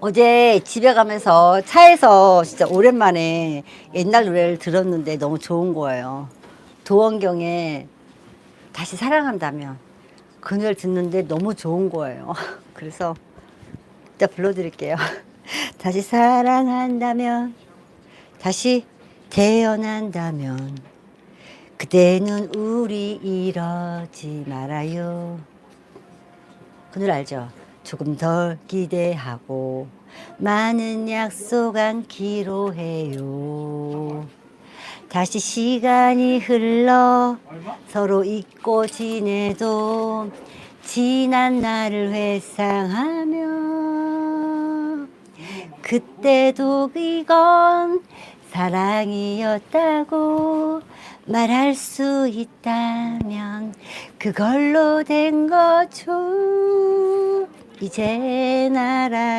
어제 집에 가면서 차에서 진짜 오랜만에 옛날 노래를 들었는데 너무 좋은 거예요. 도원경의 다시 사랑한다면 그 노래를 듣는데 너무 좋은 거예요. 그래서 이따 불러드릴게요. 다시 사랑한다면 다시 태어난다면 그대는 우리 이러지 말아요. 그 노래 알죠? 조금 덜 기대하고 많은 약속 않기로 해요. 다시 시간이 흘러 서로 잊고 지내도 지난 날을 회상하며 그때도 이건 사랑이었다고 말할 수 있다면 그걸로 된 거죠. 이제 알아